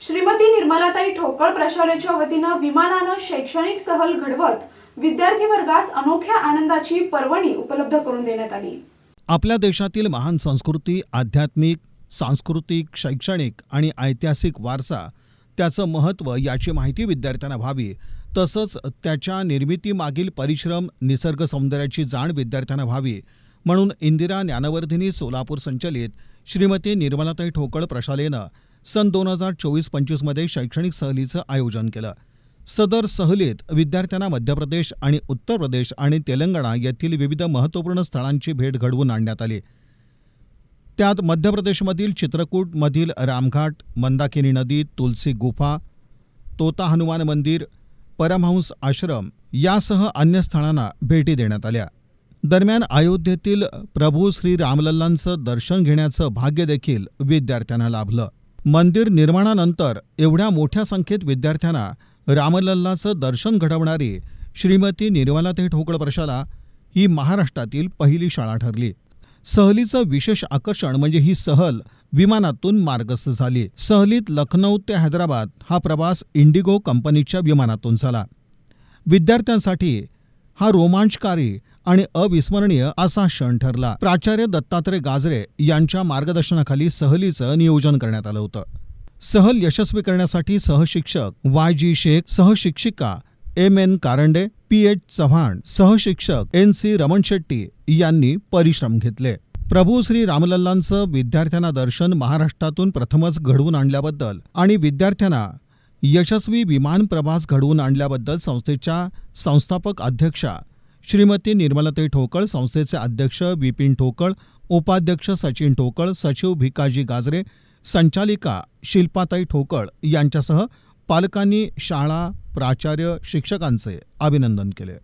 श्रीमती निर्मलाताई ठोकळ प्रशालेच्या वतीनं विमानानं शैक्षणिक सहल घडवत विद्यार्थी वर्गास अनोख्या आनंदाची पर्वणी उपलब्ध करून देण्यात आली. आपल्या देशातील महान संस्कृती आध्यात्मिक सांस्कृतिक शैक्षणिक आणि ऐतिहासिक वारसा त्याचं महत्त्व याची माहिती विद्यार्थ्यांना व्हावी. तसंच त्याच्या निर्मितीमागील परिश्रम निसर्ग सौंदर्याची जाण विद्यार्थ्यांना व्हावी. म्हणून इंदिरा ज्ञानवर्धिनी सोलापूर संचलित श्रीमती निर्मलाताई ठोकळ प्रशालेनं सन दोन हजार चोवीस पंचवीसमध्ये शैक्षणिक सहलीचं आयोजन केलं. सदर सहलीत विद्यार्थ्यांना मध्य प्रदेश आणि उत्तर प्रदेश आणि तेलंगणा येथील विविध महत्त्वपूर्ण स्थळांची भेट घडवून आणण्यात आली. त्यात मध्य प्रदेशमधील चित्रकूटमधील रामघाट मंदाकिनी नदी तुलसी गुफा तोता हनुमान मंदिर परमहंस आश्रम यासह अन्य स्थळांना भेटी देण्यात आल्या. दरम्यान अयोध्येतील प्रभू श्री रामलल्लांचं दर्शन घेण्याचं भाग्य देखील विद्यार्थ्यांना लाभलं. मंदिर निर्माणानंतर एवढ्या मोठ्या संख्येत विद्यार्थ्यांना रामलल्लाचं दर्शन घडवणारी श्रीमती निर्मलाताई ठोकळ प्रशाला ही महाराष्ट्रातील पहिली शाळा ठरली. सहलीचं विशेष आकर्षण म्हणजे ही सहल विमानातून मार्गस्थ झाली. सहलीत लखनौ ते हैदराबाद हा प्रवास इंडिगो कंपनीच्या विमानातून झाला. विद्यार्थ्यांसाठी हा रोमांचकारी आणि अविस्मरणीय असा क्षण ठरला. प्राचार्य दत्तात्रय गाजरे यांच्या मार्गदर्शनाखाली सहलीचं नियोजन करण्यात आलं होतं. सहल यशस्वी करण्यासाठी सहशिक्षक Y G Shaikh सहशिक्षिका M. N. Karande P. H. Chavan सहशिक्षक N. C. Raman Shetty यांनी परिश्रम घेतले. प्रभू श्री रामलल्लांचं विद्यार्थ्यांना दर्शन महाराष्ट्रातून प्रथमच घडवून आणल्याबद्दल आणि विद्यार्थ्यांना यशस्वी विमान प्रवास घडवून आणल्याबद्दल संस्थेच्या संस्थापक अध्यक्षा श्रीमती निर्मलाताई ठोकळ संस्थेचे अध्यक्ष विपिन ठोकळ उपाध्यक्ष सचिन ठोकळ सचिव भिकाजी गाजरे संचालिका शिल्पाताई ठोकळ यांच्यासह पालकांनी शाळा प्राचार्य शिक्षकांचे अभिनंदन केले.